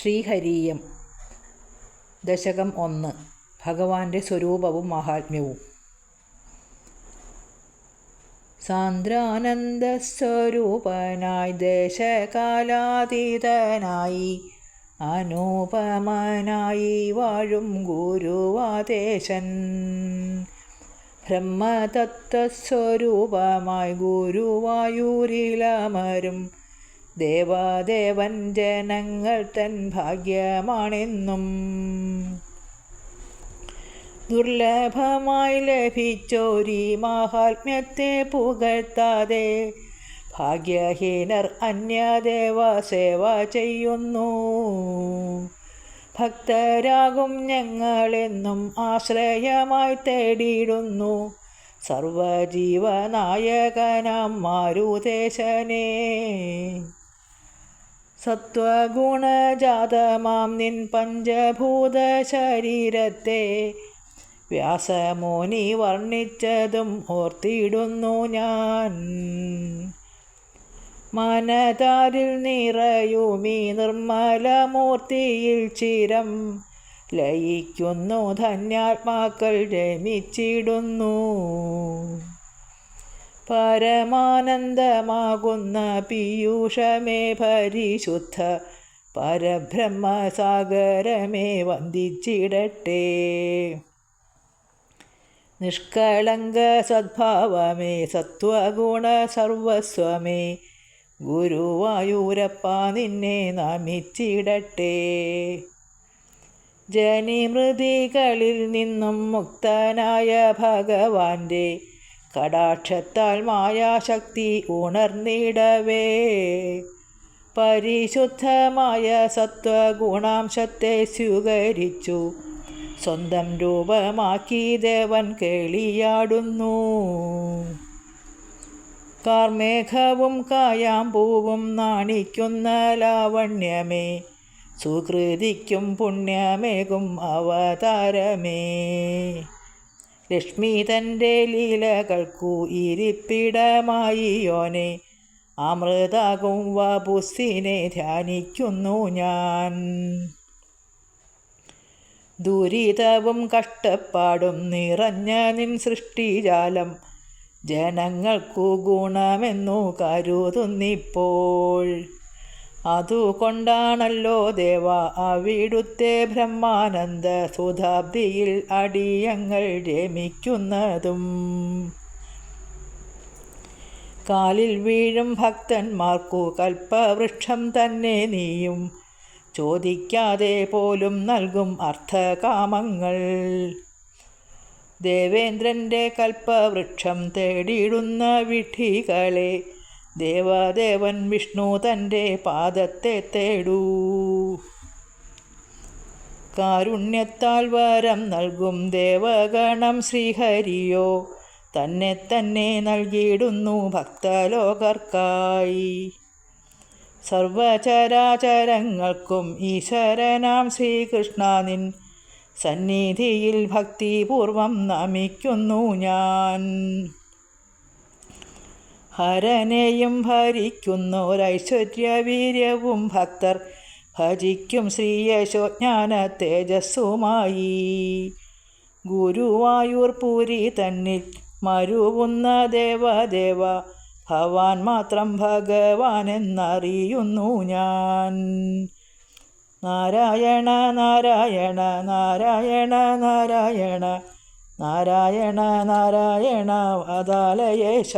ശ്രീഹരീയം. ദശകം ഒന്ന്. ഭഗവാന്റെ സ്വരൂപവും മഹാത്മ്യവും. സാന്ദ്രാനന്ദസ്വരൂപനായി ദേശകാലാതീതനായി അനൂപമനായി വാഴും ഗുരുവാദേശൻ. ബ്രഹ്മതത്വസ്വരൂപമായി ഗുരുവായൂരിലമരും ദേവാദേവൻ ജനങ്ങൾ തൻ ഭാഗ്യമാണെന്നും ദുർലഭമായി ലഭിച്ചോരി മാഹാത്മ്യത്തെ പുകഴ്ത്താതെ ഭാഗ്യഹീനർ അന്യദേവ സേവ ചെയ്യുന്നു. ഭക്തരാകും ഞങ്ങളെന്നും ആശ്രയമായി തേടിയിടുന്നു. സർവജീവനായകനാം മാരുദേശനെ സത്വഗുണജാതമാം നിൻ പഞ്ചഭൂത ശരീരത്തെ വ്യാസമോനി വർണിച്ചതും ഓർത്തിയിടുന്നു ഞാൻ. മനതാരിൽ നിറയുമീ നിർമ്മലമൂർത്തിയിൽ ചിരം ലയിക്കുന്നു ധന്യാത്മാക്കൾ രമിച്ചിടുന്നു. പരമാനന്ദമാകുന്ന പീയൂഷമേ പരിശുദ്ധ പരബ്രഹ്മസാഗരമേ വന്ദിച്ചിടട്ടെ. നിഷ്കളങ്ക സദ്ഭാവമേ സത്വഗുണ സർവസ്വമേ ഗുരുവായൂരപ്പ നിന്നെ നമിച്ചിടട്ടെ. ജനിമൃതികളിൽ നിന്നും മുക്തനായ ഭഗവാന്റെ കടാക്ഷത്താൽ മായാശക്തി ഉണർന്നിടവേ. പരിശുദ്ധമായ സത്വഗുണാംശത്തെ സ്വീകരിച്ചു. സ്വന്തം രൂപമാക്കി ദേവൻ കേളിയാടുന്നു. കാർമേഘവും കായാമ്പൂവും നാണിക്കുന്ന ലാവണ്യമേ. സുകൃതിക്കും പുണ്യമേകും അവതാരമേ. ലക്ഷ്മി തന്റെ ലീലകൾക്കു ഇരിപ്പിടമായി യോനെ അമൃതാകും വപുസിനെ ധ്യാനിക്കുന്നു ഞാൻ. ദുരിതവും കഷ്ടപ്പാടും നിറഞ്ഞ നിൻ സൃഷ്ടിജാലം ജനങ്ങൾക്കു ഗുണമെന്നു കരുതുന്നിപ്പോൾ. അതുകൊണ്ടാണല്ലോ ദേവ അവിടുത്തെ ബ്രഹ്മാനന്ദ സുധാബ്ദിയിൽ അടിയങ്ങൾ രമിക്കുന്നതും. കാലിൽ വീഴും ഭക്തന്മാർക്കു കൽപ്പവൃക്ഷം തന്നെ നീയും. ചോദിക്കാതെ പോലും നൽകും അർത്ഥകാമങ്ങൾ. ദേവേന്ദ്രന്റെ കൽപ്പവൃക്ഷം തേടിയിടുന്ന വിഡ്ഢികളെ ദേവദേവൻ വിഷ്ണു തന്റെ പാദത്തെ തേടൂ. കാരുണ്യത്താൽ വരം നൽകും ദേവഗണം ശ്രീഹരിയോ തന്നെ തന്നെ നൽകിയിടുന്നു ഭക്തലോകർക്കായി. സർവചരാചരങ്ങൾക്കും ഈശ്വരനാം ശ്രീകൃഷ്ണനിൻ സന്നിധിയിൽ ഭക്തിപൂർവം നമിക്കുന്നു ഞാൻ. ഹരനെയും ഭരിക്കുന്നോരൈശ്വര്യവീര്യവും ഭക്തർ ഭജിക്കും ശ്രീയശോജ്ഞാന തേജസ്സുമായി. ഗുരുവായൂർ പൂരി തന്നിൽ മരുവുന്ന ദേവദേവ ഭവാൻ മാത്രം ഭഗവാൻ എന്നറിയുന്നു ഞാൻ. നാരായണ നാരായണ നാരായണ നാരായണ നാരായണ നാരായണ വദാലയേശ